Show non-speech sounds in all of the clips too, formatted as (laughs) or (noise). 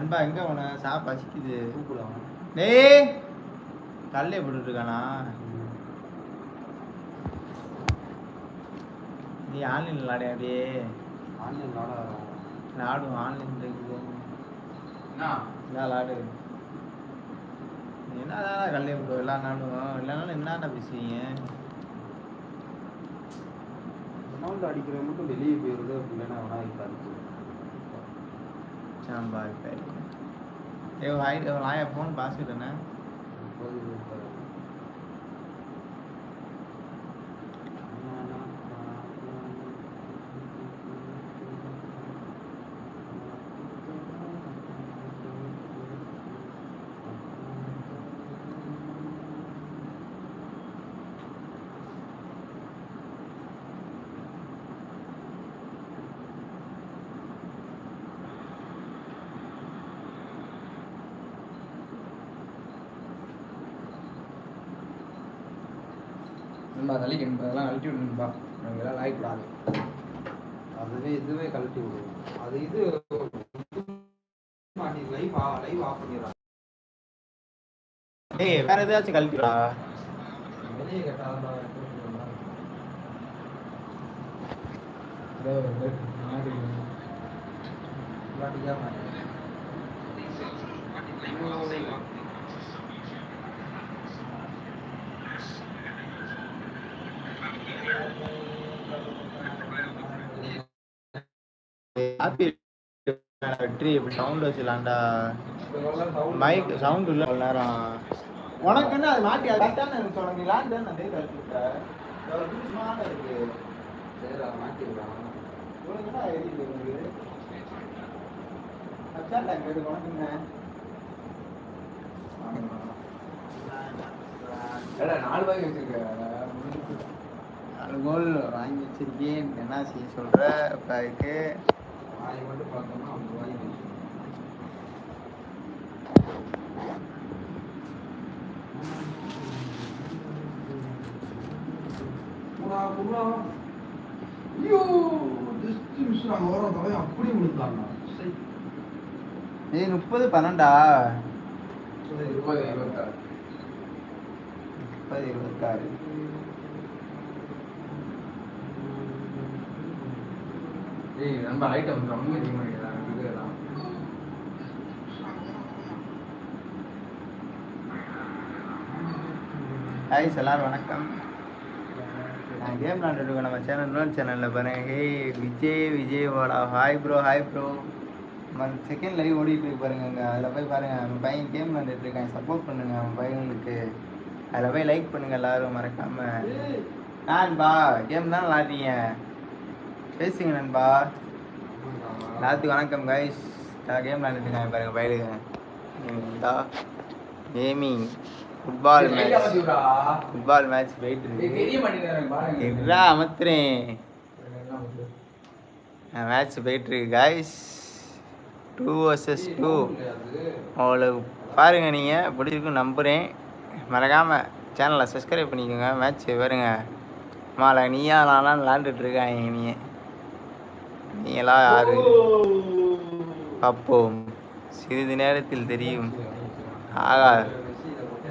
நண்பா எங்க உன சா பசிக்குது டேய் கல்லே போட்டுட்டு இருக்கானா நீ ஆன்லைன்ல விளாடியா அப்படியே ஆன்லைன் விளாட. விளாடும் ஆன்லைன்ல இருக்குது. என்ன? விளாடு. நீ என்னதான் கல்லே போட்டு நாளும் இல்லைனாலும் என்னடா பேசுவீங்க அடிக்கிற மட்டும் வெளியே போயிருது இல்லைன்னா வேணா இருக்காது சாம்பா இப்போ ஏ ஹாய் லாயா ஃபோன் பாஸ்வேர்டு தள்ளிக்க நண்பா அதெல்லாம் அழட்டி விடு எல்லாம் லாய்க்கு கூடாது அதுவே இதுவே கழட்டி விடும் அது இது லைவ் லைவ் ஆஃப் பண்ணிடுறாங்க. ஏய் வேற ஏதாச்சும் கழட்டிடா. வெளியே கேட்டால் ஹாப்பி வெற்றி இப்படி சவுண்ட் வச்சுலாம்டா மைக் சவுண்ட் இல்லை அவ்வளோ நேரம். உனக்கு என்ன அது மாட்டி அது கரெக்டான எனக்கு உனக்கு லேண்ட் நான் டே கழிச்சு விட்டேன் இருக்கு. மாட்டிடுறான் உனக்கு என்ன எரியுது உனக்கு? அச்சாண்டா கேட்டு உனக்கு என்ன ஏடா நாலு வச்சிருக்க. நாலு கோல் வாங்கி வச்சிருக்கேன். என்ன செய்ய சொல்ற? இப்போ அதுக்கு வாய் மட்டும் பார்த்தோம்னா அவங்க வாய். ஐயோ, miss ஆ, ஓரம் தலை அப்படி விழுந்தாங்க. சை. ஏய் முப்பது பன்னெண்டா இருபது இருபத்தாறு முப்பது இருபத்தாறு ஏய் நண்பா லைட்டை வந்து ரொம்ப அதிகமாக இதுதான் ஹாய்ஸ் எல்லாரும் வணக்கம். நான் கேம் விளாண்டுருக்கோம் நம்ம சேனல் இன்னொரு சேனலில் பாருங்க. ஹே விஜய் விஜய் வாடா. ஹாய் ப்ரோ ஹாய் ப்ரோ நம்ம செகண்ட் லைவ் ஓடிட்டு இருக்கு பாருங்க. அங்கே அதில் போய் பாருங்க. அவன் பையன் கேம் விளாண்டுட்டு இருக்கான். சப்போர்ட் பண்ணுங்க அவன் பையனுக்கு. அதில் போய் லைக் பண்ணுங்க எல்லாரும். மறக்காம. நண்பா கேம் தான் விளாடுறீங்க பேசுங்க நண்பா. எல்லாத்துக்கும் வணக்கம் கைஸ் கேம் விளாண்டுட்டு இருக்காங்க பாருங்க பயிலுங்க இந்தா gaming football match football match போயிட்டு இருக்கு. அமர்த்துறேன் மேட்ச் போயிட்டு இருக்கு காய்ஸ் டூ வர்சஸ் டூ உங்களுக்கு பாருங்க நீங்கள் பிடிச்சிருக்கும் நம்புகிறேன் மறக்காமல் சேனலை சப்ஸ்கிரைப் பண்ணிக்கோங்க. மேட்ச் பாருங்க. மாலை நீயா நான்லாம் விளாண்டுட்டு இருக்காங்க நீ நீங்களாம் யாரு? பார்ப்போம். சிறிது நேரத்தில் தெரியும். ஆகா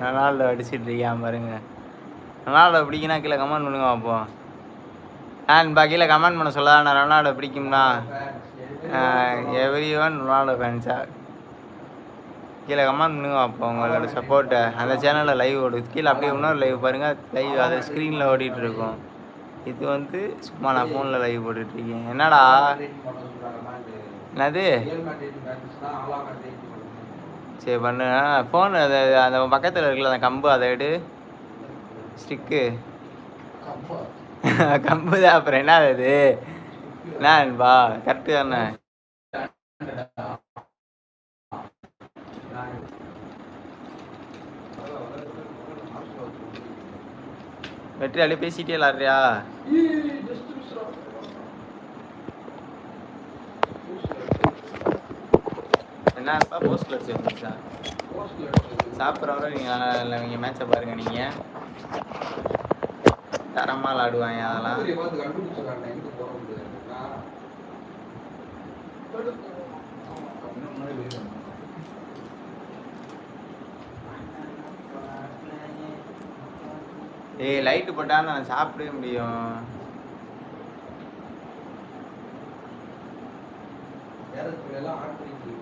ரொனால்டோ அடிச்சிட்டு இருக்கியான் பாருங்க. ரொனால்டோ பிடிக்குன்னா கீழே கமெண்ட் பண்ணுங்க பார்ப்போம். நான் கீழே கமெண்ட் பண்ண சொல்ல நான் ரொனால்டோ பிடிக்கும்னா எவ்ரி ஒன் ரொனால்டோ ஃபேன்ஸா கீழே கமெண்ட் பண்ணுங்க பார்ப்போம். உங்களோட சப்போர்ட்டை அந்த சேனலில் லைவ் ஓடுது கீழே அப்படியே இன்னொரு லைவ் பாருங்கள் லைவ் அது ஸ்க்ரீனில் ஓடிட்டு இருக்கும். இது வந்து சும்மா நான் ஃபோனில் லைவ் போட்டுட்ருக்கேன் என்னடா? என்னது? சரி பண்ணு. ஃபோன் அது அந்த பக்கத்தில் இருக்குல்ல அந்த கம்பு அதை எடு. ஸ்டிக்கு (laughs) கம்பு தான் அப்புறம் என்ன அது என்னப்பா கரெக்டு தானே. வெற்றி அப்படியே பேசிட்டே விளாட்றியா? என்னப்பா போஸ்ட்ல அடிச்சு வந்துச்சா சாப்பிட்றவரை நீங்கள் நீங்கள் மேட்சை பாருங்க நீங்கள் தரமாக விளாடுவாங்க அதெல்லாம். ஏய் லைட்டு போட்டா நான் சாப்பிடவே முடியும். நேரத்துக்கு எல்லாம் ஆட் பண்ணிக்கு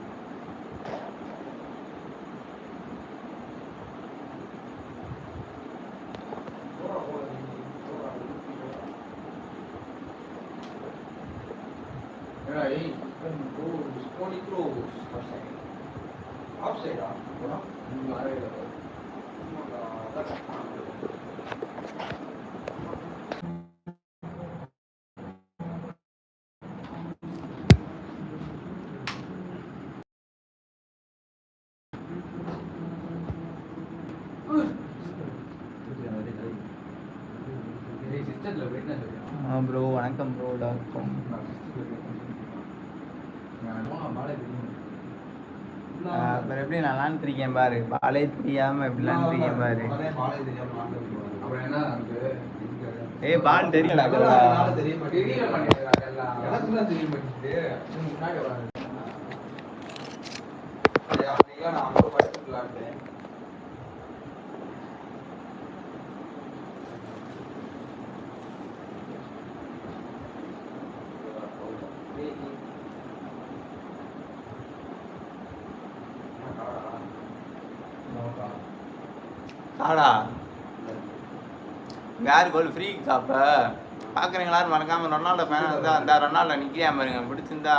போடா, போடா, நீ, போடா, ஊத்தி போடா. ஏடா, ஏய், ஆ? ப்ரோ வணக்கம் ப்ரோ டாக்டர் நான் அப்புறம் எப்படி நான் விளாண்டுருக்கேன் பாரு. பாலே தெரியாம எப்படி விளாண்டுருக்கேன் பாரு. உடனே பாலே தெரியலடா அதனால தெரிய மாட்டேங்குது. தெரியல தெரிய மாட்டேங்குது. நீ முன்னாடி வராது. ஏய், அன்னைக்கெல்லாம் நான் அங்க படுத்து விளாண்டேன். ஏய், நீ- என்ன காடா? நோக்கா. ஆடா யார் கோல் ஃப்ரீ காப்ப பார்க்குறீங்களா மறக்காம ரொனால்டோ ஃபேன் இருந்தா அந்த ரொனால்டோ நிற்கிறியா பாருங்க பிடிச்சிருந்தா.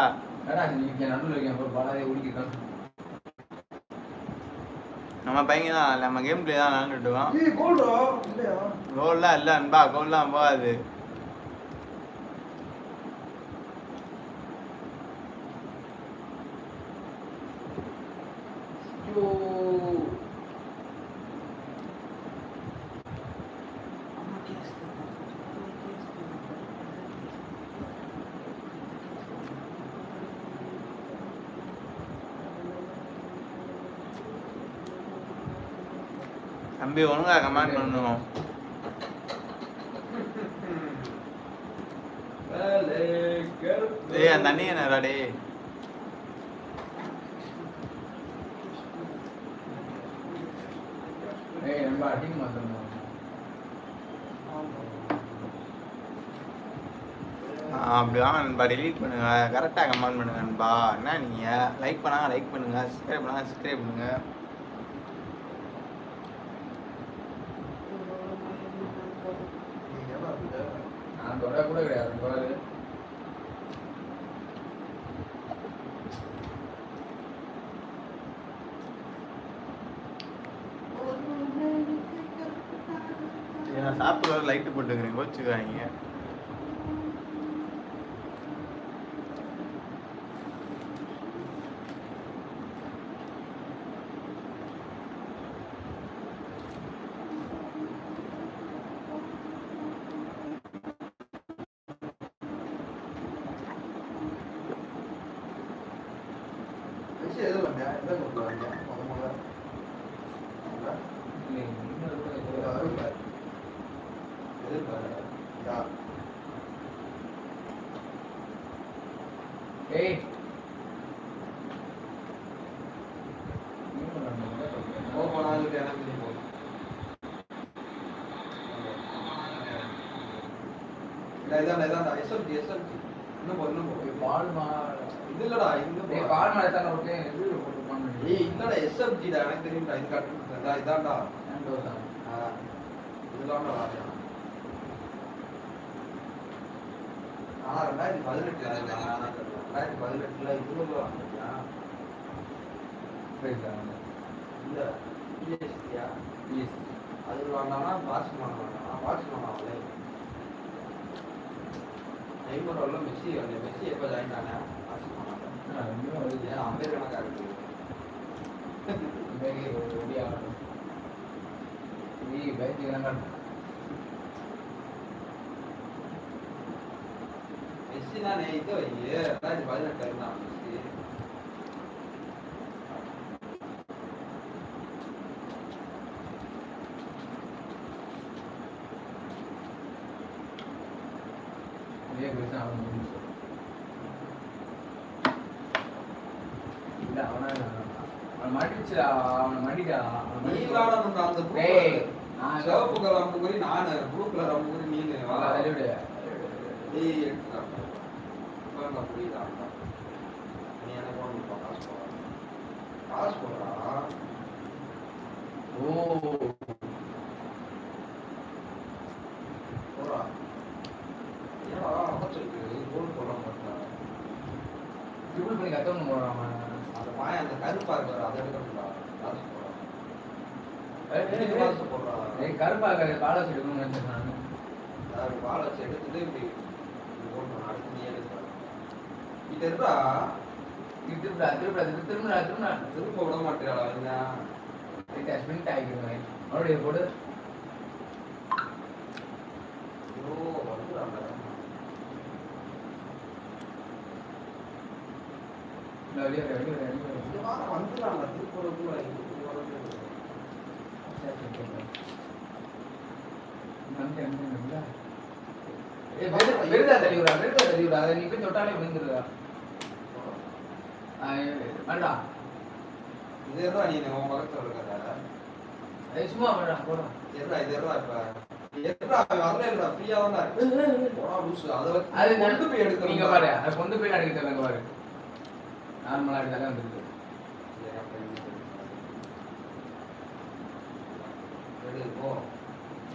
நம்ம பையன் தான் நம்ம கேம் பிளே தான் விளாண்டுட்டுவோம்? கோல்லாம் இல்லை அன்பா கோல்லாம் போகாது ஐயோ. தம்பி ஒழுங்கா கமெண்ட் பண்ணுவோம். ஏய் அந்த அண்ணி என்னடா டே ஏய், நம்ம team மாத்தணும். அப்படி வாங்க நண்பா delete பண்ணுங்க. கரெக்டாக கமெண்ட் பண்ணுங்க நண்பா. என்ன நீங்கள் லைக் பண்ணாங்க லைக் பண்ணுங்க சப்ஸ்கிரைப் பண்ணாங்க சப்ஸ்கிரைப் பண்ணுங்க. நீங்க என்ன இது? நான் தொட கூட கிடையாது பாரு. சரி, நான் சாப்பிட்டு வர லைட்டு போட்டுக்கிறேன் கோச்சுக்காதீங்க மெஸ்ஸி எதுல வந்தா? எந்த கோல்ல வந்தா? முத முத. வந்தா? இல்லை, இன்னொரு கூட இதோ இல்லை. வரும் பாரு. எது பாரு? இதா. ஏய் இன்னும் நம்ம என்ன பண்றோம்? போ போனாலும் எனக்கு நீ போ. இல்ல, இதான்டா. SMT, SMT. இன்னும் இன்னும் பால் மா இது இல்லடா. ஏய், பால் மேல தானே ஏய், இல்லடா, SMG டா, எனக்கு தெரியும்டா. இது காட்டு. இதா, இதான்டா. ஆ, இதுதான்டா ராஜா. ஆனா, ரெண்டாயிரத்தி பதினெட்டுல இருந்தா, ரெண்டாயிரத்தி பதினெட்டுல இதுல வாங்கியா? இல்ல, PSG யா? அது வாங்கினானா பார்சிலோனா வாங்கினானா? பார்சிலோனா அவளே. நெய்மர் வரல, மெஸ்ஸி வரல. மெஸ்ஸி எப்ப join ஆனா? பார்சிலோனால. ஏன் அமெரிக்கனாக்கா இருக்கு? மெஸ்ஸி தானே இது வை, ரெண்டாயிரத்தி பதினெட்டுல இருந்தான் நீ group நான் சிவப்பு கலர் அம்புக்குறி நானு ப்ளூ கலர் அம்புக்குறி நீனு வா வா, தள்ளி விடு. புரியுதா நீ எனக்கு ஒன்று காசு போடுறான் காசு போடுறா ஓ போடுறா ஏடா அமைச்சிருக்கு கோல் போட மாட்டேன் ட்ரிபிள் பண்ணி கத்தவனு போடுறான் அந்த பாய அந்த கருப்பா இருக்காரு அதை எடுக்கணும்டா காசு போடுறான் ஏய், பாலாசி எடுக்கணும்னு நினைச்சேன் நான் பாலாசி எடுத்துட்டு இப்படி இப்படி போடணும் அடுத்து நீ எடுத்துடா இது இருந்தா திருப்பா திருப்பா திரும்ப திரும்ப திரும்ப விட மாட்டேடா என்ன ஸ்பிரிண்ட் ஆகிக்கிறேன் மறுபடியும் வெறுதா தள்ளி தள்ளி விடுறா. அதை நீ போய் தொட்டாலே விழுந்துருதா. ஆ, வேண்டா. இது நீ உன் பக்கத்துல இருக்கிற ஏய், சும்மா வேண்டா, போடா. எதா இது எதா இப்ப கொண்டு போய் அடிக்க சொல்லுங்க பாரு. நார்மலா அடிச்சாலே வந்துருது. எடு, போ.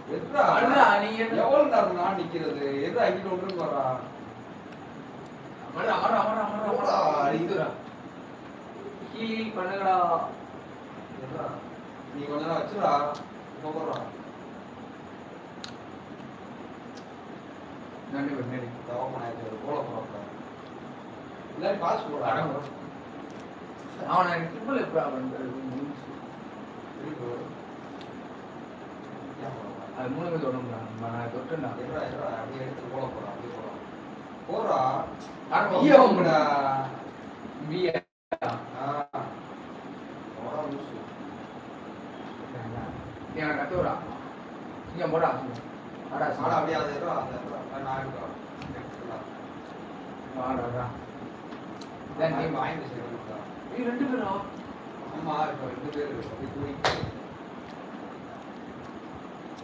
நீ என்ன- எவ்வளவு நேரம் நான் நிக்கிறது எது அங்கிட்டு ஒன்று அமர்றா, அமர்றா. அடிக்குதுடா. ஹீல் ஹீல் பண்ணுங்கடா. எதுடா? நீ கொஞ்ச நேரம் வச்சுடா போகிறா நன்றி, நன்றி. தவமனாயிரத்தி போல போறப்ப இல்லாட்டி பாஸ் போடா. அவனை ட்ரிபிள் எப்படா? இருக்கு. அது. நான் தொட்டுண்டா. எதுடா, எதுடா? அப்படியே எடுத்து போட போறா அப்படியே போறா போறா அட, நீயே வாங்குடா. பிஏ. ஆ. போடா லூசு. நீ அவனை கத்து விடா. இங்க போடா. வாடா, ஆனா அப்படியே அது? நான். வாடா, நீ. ஏய், ரெண்டு பேரும் ரெண்டு பேர்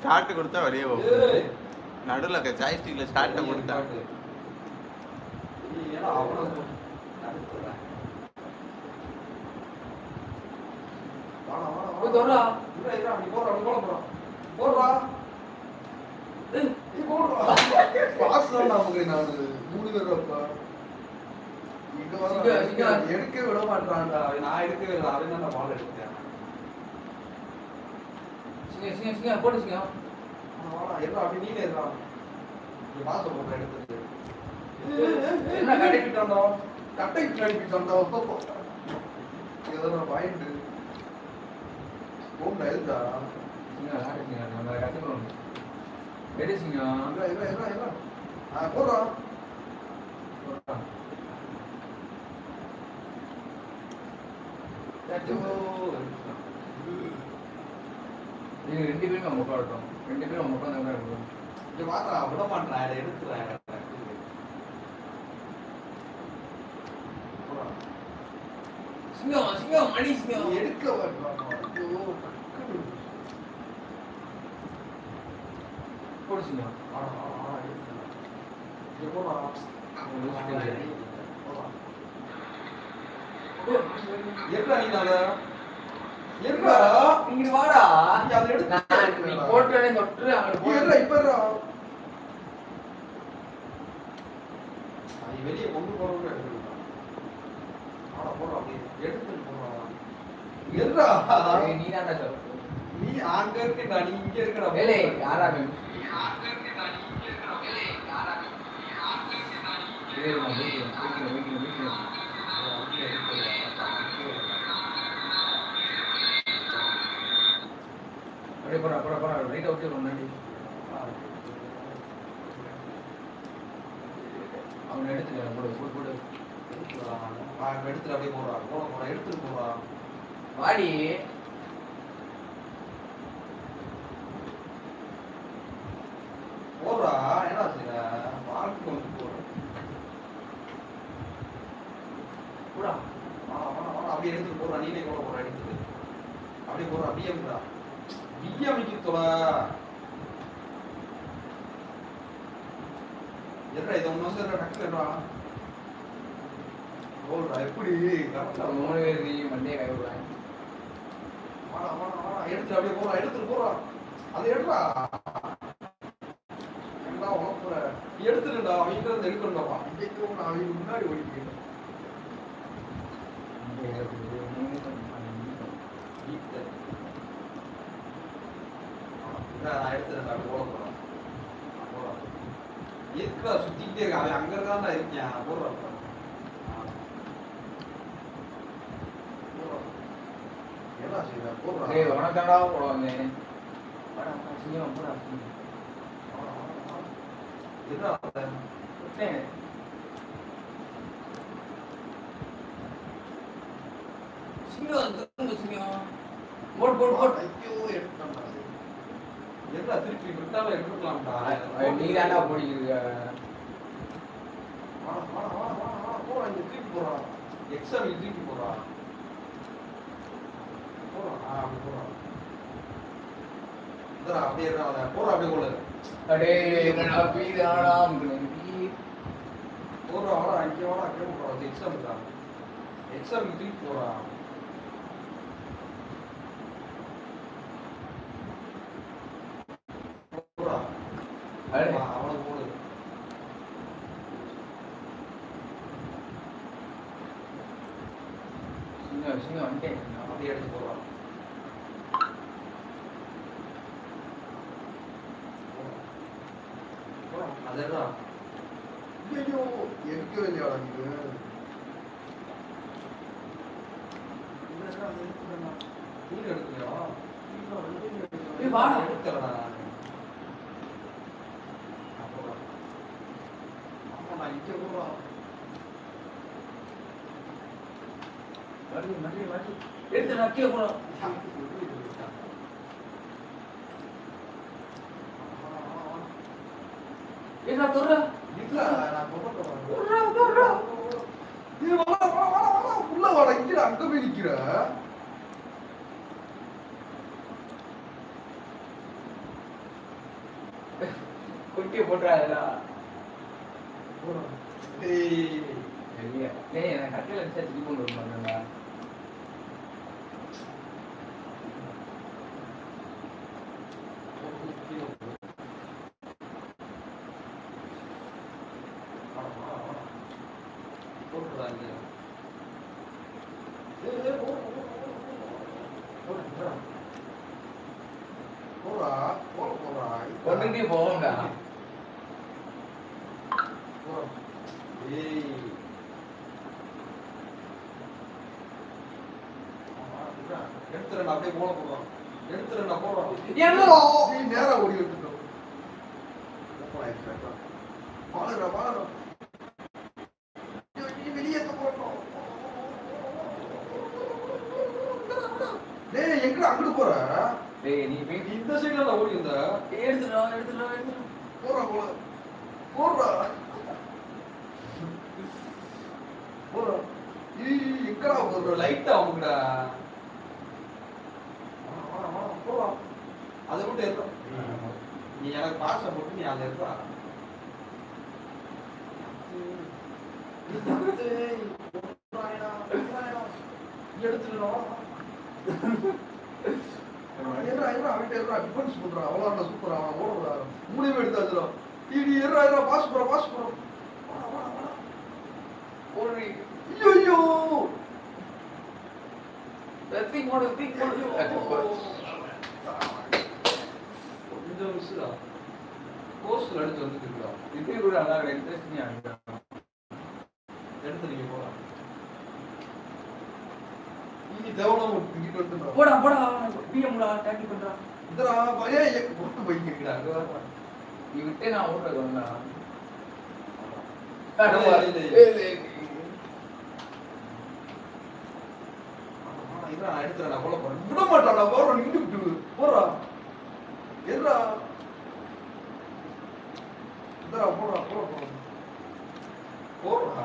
ஸ்டார்ட் கொடுத்தா வெளியே போகும் நடுவில் ஜாய்ஸ்டிக்ல ஸ்டார்ட்டை கொடுத்தா போடுறா, போடுறா. மூணு எடுக்க விட மாட்டான்டா நான் எடுக்கவே இல்லை அவன் தான் பால் எடுத்தேன் சிங்க, சிங்க, சிங்க, போடு சிங்க. வாடா, இருடா, அப்படி நீனே. நீ பாச போடுற எடுத்துட்டு. என்ன (laughs) கட்டி- அடிக்கிட்டான்டா கட்டை அடிக்கிட்டான்டா ஏதோ பாயிண்ட் போண்டா எழுதா? சிங்க, சாப்பிட்டு சிங்க, நம்ம கத்துக்கணும். எடு சிங்கம். இல்ல இது ரெண்டு பேரும் அவங்க உட்காரட்டும் ரெண்டு பேரும் அவங்க உட்காந்து உட்காரட்டும் இங்க வாடா விட மாட்டேன் இதை எடுத்துறேன். சிங்கம் சிங்கம் மணி சிங்கம். எடுக்க. போடு சிங்கம். எடுத்துறேன். இங்க நீ அத? இங்க வாடா நீ அதை எடுத்து நீ தொட்டு அங்க நீ எதுடா இப்ப இருடா? நீ வெளியே கொண்டு போறவங்க எடுத்துக்கலாம் ஆனா போடுறா அப்படியே போடுறா நீ தான்டா சொல்ற நீ அங்க இருக்கடா நீ இங்க இருக்கடா. வேலை யாரா வேணும் இது நான் வீட்டுல வீட்டுல வீட்டுல வீட்டுல அப்படியே போடா போடா போடா ரைட் அவுட் முன்னாடி. அவனை எடுத்துக்க போடு போடு போடு. எடுத்துட்டு அப்படியே போடுறா போட போடா எடுத்துட்டு போடுறா வாடி. போடுறா என்ன பார்க்கு வந்து போடுற போடா. அப்படியே எடுத்துட்டு போடுறா நீனே கூட போடுறா எடுத்துட்டு. அப்படியே போடுறா அப்படியே போடுறா விஜயம் நிக்கிறதுல என்ன இது ஒன்னும் சார் டக்குறா ஓல்ரா எப்படி? மூணு பேர் நீ மண்டே கை விடுறாங்க வாடா வாடா வாடா. எடுத்து அப்படியே போறா எடுத்துட்டு போறா அதை எடுறா. எடுத்துடா அவங்க இருந்து எடுக்கணும்டா ஐயோ நான் அவங்க முன்னாடி ஓடிக்கிறேன் நான் அப்படி போட போறேன். போறா இருக்கா சுத்திக்கிட்டே இருக்கான் அவன் அங்க இருக்கான்டா இருக்கேன் போடுறா என்ன செய்யற போடுறா டேய் உனக்காடா போடுவாங்க வாடா சீக்கிரம் போடா என்ன விட்டேன் சிங்கம் திரும்ப சிங்கம் போட் போட் போட் ஐயோ எடுத்துட்டான்டா. என்ன திருப்பி விட்டாலும் எடுத்துக்கலாம்டா நீ தாண்டா போடிக்கிறீங்க வாடா, வாடா, வாடா, வாடா, வாடா, போடா, இங்க exam இங்க தூக்கி போடா. போடா, ஆ, அப்படி போடா. இந்தடா, அப்படியே. போடா, அப்படியே போடு. அடே என்னடா பீதாடா போடா, வாடா, இங்க வாடா, அங்கே போடா, அது exam இருக்கா. exam இங்க தூக்கி போடா. போடா. அடே. ஆ, அவனுக்கு போடு. சிங்கம் சிங்கம் வந்துட்டேன் அப்படியே எடுத்து போடா. போடா, அது எடுடா. ஐயோ எடுக்கவே இல்லையாடா நீங்க நீங்க எடுக்கலையா ஏய், வாடா. எடுக்கலடா அப்போ அப்போ நான் இங்க போறா மறுபடி மறுபடி மறுபடி எடுத்து நான் கீழே போறோம் ஏடா தொடுற உள்ள வாடா இங்க அங்க போய் நிக்கிற குட்டியை ஏய் இல்லையா டேய் நான் கட்டில வச்சா திருப்பி கொண்டு வருவாங்கடா கொண்டுட்டே போவோம்டா எடுத்துறேன் அப்படியே போன போடுறான் எடுத்துறேன் நான் போடுறான் என்னடா? நீ நேரா ஓடி வந்துட்டோம் வாழறா வாழறா வெளியேற்ற போறோம் டேய் எங்கடா அங்கிட்டு போற டேய் நீ போய் நீ இந்த சைடுல நான் ஓடி வந்த எடுத்துடா எடுத்துடா எடுத்துடா போறா போல போடுறா போறா ஏய் எங்கடா லைட் லைட்டா அமுக்குடா அதை மட்டும் ஏறா நீ எனக்கு பாச போட்டு நீ அதை இருக்கா எடுத்துடணும் அவ்வளோ சூப்பரா அவன் ஓடுறா. மூணையுமே எடுத்தாச்சுடா. நீ நீ பாஸ் போறோம் பாஸ் போறோம் ஓடி ஐயோ தீ போடு தீ போடு. கொஞ்சம் மிஸ்டா கோஸ்ட்ல அடிச்சு வந்துட்டு இருக்கா இது கூட அதான் இன்ட்ரெஸ்டிங்கா இருக்கு. எடுத்து நீங்க போலாம் நீ தேவலாம் டிக்கெட் வந்துடா போடா போடா பிஎம்டா டேக்கிள் பண்றா. இதரா பையா போட்டு போய்க்கிறா அங்க வர நீ விட்டே நான் வந்தா நான் எடுத்துறேன் நான் போறேன். விட மாட்டாடா போறோம் நின்று விட்டு போறா. எதுரா. எதுரா போறா போற போறா.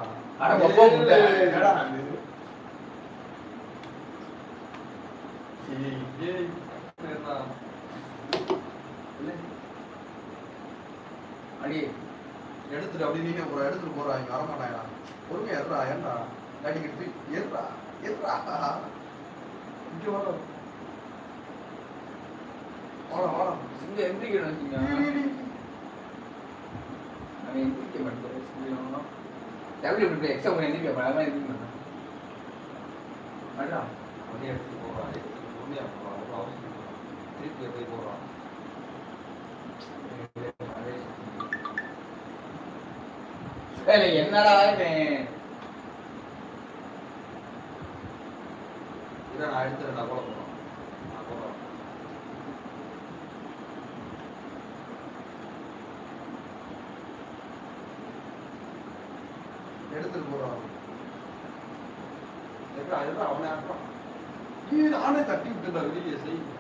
எடுத்துட்டு அப்படி நீங்க போற எடுத்துட்டு போறா. இங்க வரமாட்டாயா பொறுமையா எதுரா ஏன்டா? அடிக்கிட்டு எதுரா எதுரா இங்கே வரலாம் எடுத்து போகிறான் உண்மையாக போகிறான் அவ்வளோ என்னடா நான் எடுத்துகிட்டு கூட போகிறோம் நான் போகிறோம் எடுத்துட்டு போறான் எப்படி அவனை ஆட்டுறான் நீ நானே தட்டி விட்டுருந்தா வெளியே செய்யும்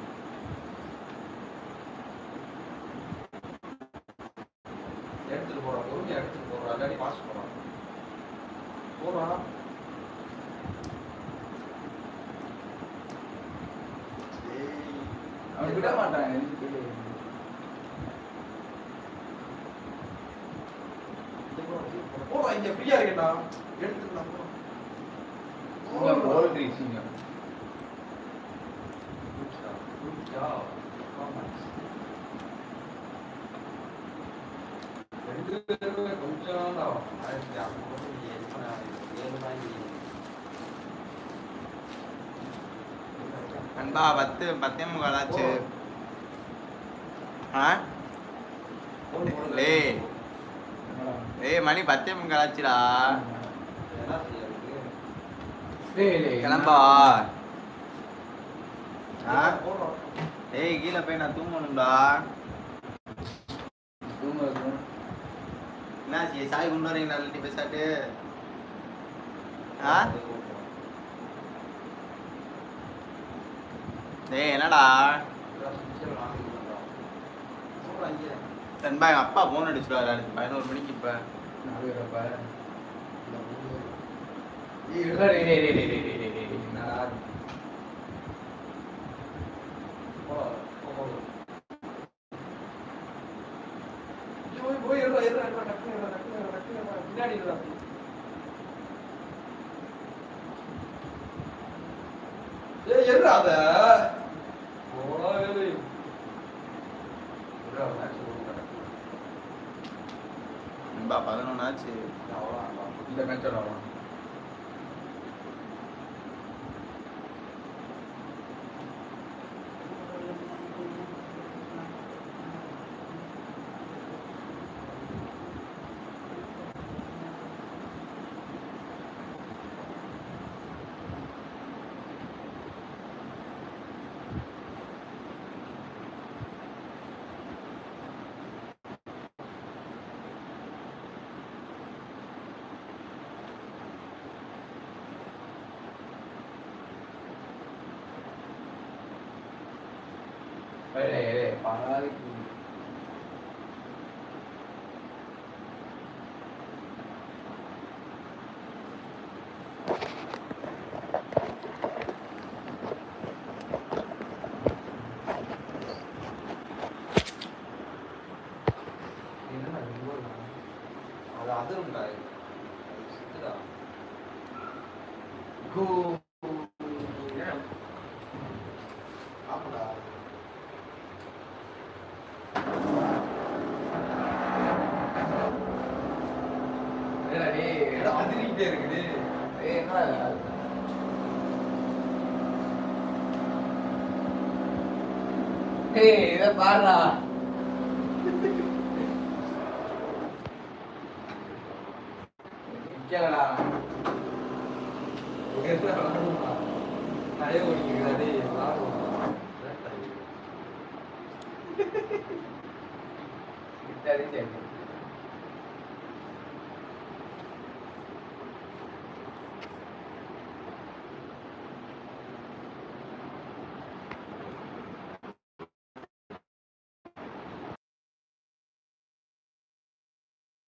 இல்லைன்னா எடுத்துக்கலாமா? பத்து பத்தே முக்கால் ஆச்சு. ஆ? ஏய் மணி பத்தே முக்கால் ஆச்சுடா. கிளம்பா. ஏய் கீழே போய் நான் தூங்கணும்டா. தூங்க வைக்கணும். என்னாச்சு? சாய் கொண்டு வரீங்களா? இல்லாட்டி பேசாட்டு? ஆ? ஏய் என்னடா? நண்பா எங்கள் அப்பா ஃபோன் அடிச்சுடுவாரு அடுத்து பதினோரு மணிக்கு இப்போ. பேரப்பா. ஏய் ce 把他 அதிரிக்கிட்டே இருக்குது. என்ன இத? பாருடா. நிக்கலடா. தலை ஓடிக்கிறாடே தெரிஞ்சு